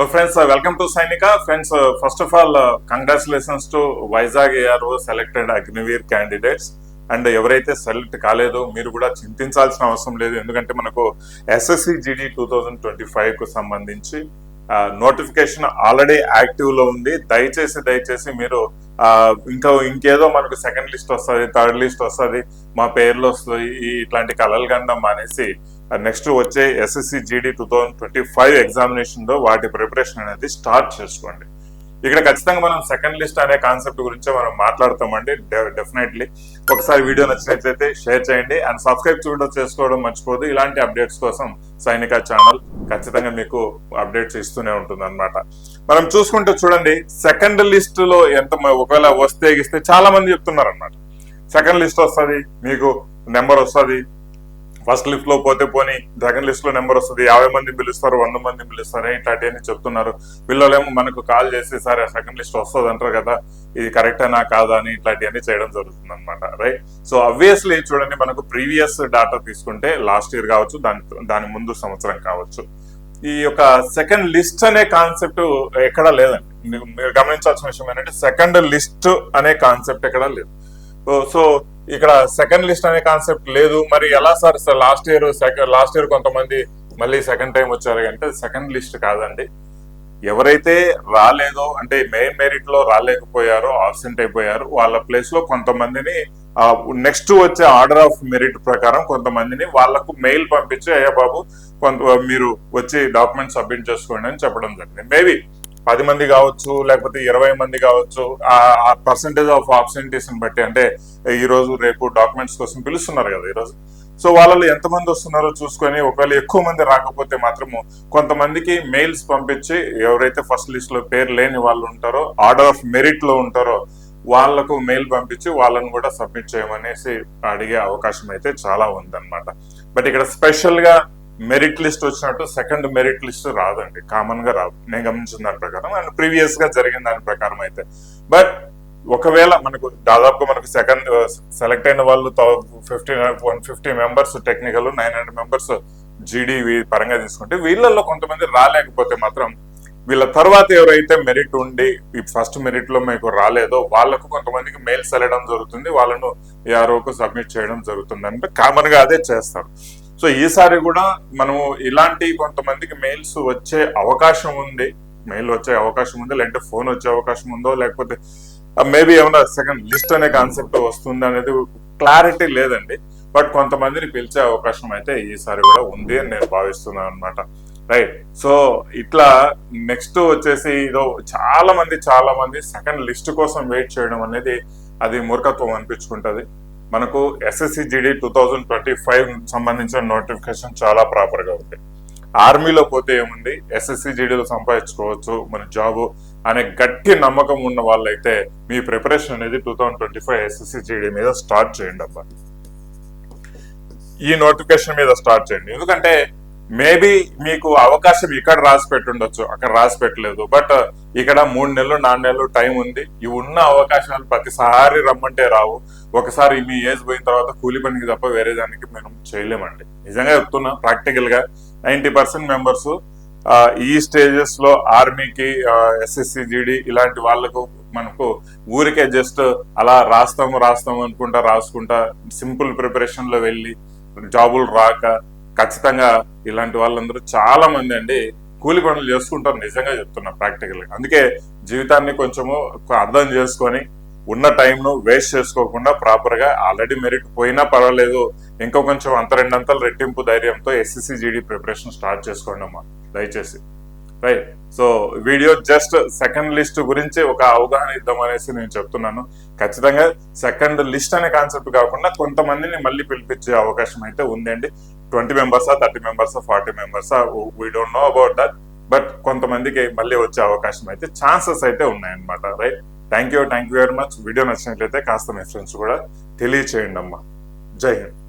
Friends welcome to Sainika friends first of all congratulations to Vizag ARO selected Agniveer candidates and ఎవరైతే select కాలేదో మీరు కూడా చింతించాల్సిన అవసరం లేదు. ఎందుకంటే మనకు SSC GD two thousand twenty ఫైవ్కు సంబంధించి నోటిఫికేషన్ ఆల్రెడీ యాక్టివ్లో ఉంది. దయచేసి దయచేసి మీరు ఇంకా ఇంకేదో మనకు సెకండ్ లిస్ట్ వస్తుంది థర్డ్ లిస్ట్ వస్తుంది మా పేర్లు వస్తుంది ఇట్లాంటి కలలు గండం మానేసి నెక్స్ట్ వచ్చే SSC GD two thousand twenty five ఎగ్జామినేషన్లో వాటి ప్రిపరేషన్ అనేది స్టార్ట్ చేసుకోండి. ఇక్కడ ఖచ్చితంగా మనం సెకండ్ లిస్ట్ అనే కాన్సెప్ట్ గురించి మనం మాట్లాడతామండి. డెఫినెట్లీ ఒకసారి వీడియో నచ్చినట్లయితే షేర్ చేయండి. అండ్ సబ్స్క్రైబ్ చూడడం చేసుకోవడం మర్చిపోదు ఇలాంటి అప్డేట్స్ కోసం సైనిక ఛానల్ ఖచ్చితంగా మీకు అప్డేట్స్ ఇస్తూనే ఉంటుంది అనమాట మనం చూసుకుంటే చూడండి సెకండ్ లిస్ట్లో ఎంత ఒకవేళ వస్తే ఇస్తే చాలా మంది చెప్తున్నారు అనమాట సెకండ్ లిస్ట్ వస్తుంది మీకు నెంబర్ వస్తుంది ఫస్ట్ లిఫ్ట్లో పోతే పోని సెకండ్ లిస్ట్లో నెంబర్ వస్తుంది యాభై మంది పిలుస్తారు వంద మంది పిలుస్తారు ఇట్లాంటివన్నీ చెప్తున్నారు. పిల్లలేమో మనకు కాల్ చేసి సరే సెకండ్ లిస్ట్ వస్తుంది అంటారు కదా ఇది కరెక్టేనా కాదా? అని ఇట్లాంటివన్నీ చేయడం జరుగుతుంది అనమాట రైట్ సో అబ్వియస్లీ చూడండి మనకు ప్రీవియస్ డాటా తీసుకుంటే లాస్ట్ ఇయర్ కావచ్చు దాని దాని ముందు సంవత్సరం కావచ్చు. ఈ యొక్క సెకండ్ లిస్ట్ అనే కాన్సెప్ట్ ఎక్కడా లేదండి. మీరు- మీరు గమనించాల్సిన విషయం ఏంటంటే సెకండ్ లిస్ట్ అనే కాన్సెప్ట్ ఎక్కడా లేదు. సో ఇక్కడ సెకండ్ లిస్ట్ అనే కాన్సెప్ట్ లేదు. మరి ఎలా sir? Last year second last year కొంతమంది మళ్ళీ సెకండ్ టైం వచ్చారు అంటే సెకండ్ లిస్ట్ కాదండి. ఎవరైతే రాలేదో అంటే మెయిన్ మెరిట్లో రాలేకపోయారో ఆబ్సెంట్ అయిపోయారు వాళ్ళ ప్లేస్లో కొంతమందిని నెక్స్ట్ వచ్చే ఆర్డర్ ఆఫ్ మెరిట్ ప్రకారం కొంతమందిని వాళ్ళకు మెయిల్ పంపించి అయ్యా బాబు కొంత మీరు వచ్చి డాక్యుమెంట్ సబ్మిట్ చేసుకోండి అని చెప్పడం జరిగింది. మేబీ పది మంది కావచ్చు లేకపోతే ఇరవై మంది కావచ్చు ఆ పర్సంటేజ్ ఆఫ్ ఆబ్సెంటేషన్ బట్టి అంటే ఈ రోజు రేపు డాక్యుమెంట్స్ కోసం పిలుస్తున్నారు కదా ఈరోజు సో వాళ్ళలో ఎంతమంది వస్తున్నారో చూసుకొని ఒకవేళ ఎక్కువ మంది రాకపోతే మాత్రము కొంతమందికి మెయిల్స్ పంపించి ఎవరైతే ఫస్ట్ లిస్ట్లో పేరు లేని వాళ్ళు ఉంటారో ఆర్డర్ ఆఫ్ మెరిట్లో ఉంటారో వాళ్ళకు మెయిల్ పంపించి వాళ్ళని కూడా సబ్మిట్ చేయమనేసి అడిగే అవకాశం అయితే చాలా ఉందన్నమాట. బట్ ఇక్కడ స్పెషల్గా మెరిట్ లిస్ట్ వచ్చినట్టు సెకండ్ మెరిట్ లిస్ట్ రాదండి. కామన్గా రాదు. నేను గమనించిన దాని ప్రకారం. అండ్ ప్రీవియస్గా జరిగిన దాని ప్రకారం అయితే. బట్ ఒకవేళ మనకు దాదాపుగా మనకు సెకండ్ సెలెక్ట్ అయిన వాళ్ళు fifty one fifty members technical nine hundred members GD పరంగా తీసుకుంటే వీళ్ళల్లో కొంతమంది రాలేకపోతే మాత్రం వీళ్ళ తర్వాత ఎవరైతే మెరిట్ ఉండి ఈ ఫస్ట్ మెరిట్లో మీకు రాలేదో వాళ్ళకు కొంతమందికి మెయిల్స్ వెళ్ళడం జరుగుతుంది. వాళ్ళను ఏఆర్ఓకు సబ్మిట్ చేయడం జరుగుతుంది. అంటే కామన్గా అదే చేస్తారు. సో ఈసారి కూడా మనము ఇలాంటి కొంతమందికి మెయిల్స్ వచ్చే అవకాశం ఉంది. మెయిల్ వచ్చే అవకాశం ఉంది లేదంటే ఫోన్ వచ్చే అవకాశం ఉందో లేకపోతే మేబీ ఏమైనా సెకండ్ లిస్ట్ అనే కాన్సెప్ట్ వస్తుంది అనేది క్లారిటీ లేదండి. బట్ కొంతమందిని పిలిచే అవకాశం అయితే ఈసారి కూడా ఉంది అని నేను భావిస్తున్నాను అనమాట రైట్ సో ఇట్లా నెక్స్ట్ వచ్చేసి ఇదో చాలా మంది చాలా మంది సెకండ్ లిస్ట్ కోసం వెయిట్ చేయడం అనేది అది మూర్ఖత్వం అనిపించుకుంటది. మనకు SSC GD two thousand twenty five సంబంధించిన నోటిఫికేషన్ చాలా ప్రాపర్గా ఉంది ఆర్మీలో పోతే ఏముంది? ఎస్ఎస్సి జిడిలో సంపాదించుకోవచ్చు మన జాబ్ అనే గట్టి నమ్మకం ఉన్న వాళ్ళైతే మీ ప్రిపరేషన్ అనేది two thousand twenty five SSC GD మీద స్టార్ట్ చేయండి అబ్బా. ఈ నోటిఫికేషన్ మీద స్టార్ట్ చేయండి. ఎందుకంటే మేబీ మీకు అవకాశం ఇక్కడ రాసి పెట్టుండొచ్చు అక్కడ రాసి పెట్టలేదు. బట్ uh, ఇక్కడ మూడు నెలలు నాలుగు నెలలు టైం ఉంది. ఈ ఉన్న అవకాశాలు ప్రతిసారి రమ్మంటే రావు. ఒకసారి మీ ఏజ్ పోయిన తర్వాత కూలి పనికి తప్ప వేరే దానికి మనం చేయలేమండి. నిజంగా చెప్తున్నా ప్రాక్టికల్గా నైన్టీ పర్సెంట్ మెంబర్స్ ఈ స్టేజెస్లో ఆర్మీకి ఎస్ఎస్సి జీడి ఇలాంటి వాళ్ళకు మనకు ఊరికే జస్ట్ అలా రాస్తాము రాస్తాము అనుకుంటా రాసుకుంటా సింపుల్ ప్రిపరేషన్లో వెళ్ళి జాబులు రాక ఖచ్చితంగా ఇలాంటి వాళ్ళందరూ చాలా మంది అండి కూలి పనులు చేసుకుంటారు నిజంగా చెప్తున్నా ప్రాక్టికల్గా అందుకే జీవితాన్ని కొంచెము అర్థం చేసుకొని ఉన్న టైంను వేస్ట్ చేసుకోకుండా ప్రాపర్గా ఆల్రెడీ మెరిట్ పోయినా పర్వాలేదు ఇంకో కొంచెం అంత రెండంతలు రెట్టింపు ధైర్యంతో ఎస్సీసీ జీడీ ప్రిపరేషన్ స్టార్ట్ చేసుకోండి అమ్మా. దయచేసి. Right so video just second list గురించి ఒక అవగాహన ఇద్దాం అనేసి నేను చెప్తున్నాను. ఖచ్చితంగా సెకండ్ లిస్ట్ అనే కాన్సెప్ట్ కాకుండా కొంతమందిని మళ్ళీ పిలిపించే అవకాశం అయితే ఉందండి. ట్వంటీ మెంబర్సా థర్టీ మెంబర్సా forty మెంబర్సా we don't know about that but కొంతమందికి మళ్ళీ వచ్చే అవకాశం అయితే ఛాన్సెస్ అయితే ఉన్నాయన్నమాట. Right thank you thank you very much video నచ్చినట్లయితే కాస్త మీ ఫ్రెండ్స్ కూడా తెలియచేయండి అమ్మా జై హింద్.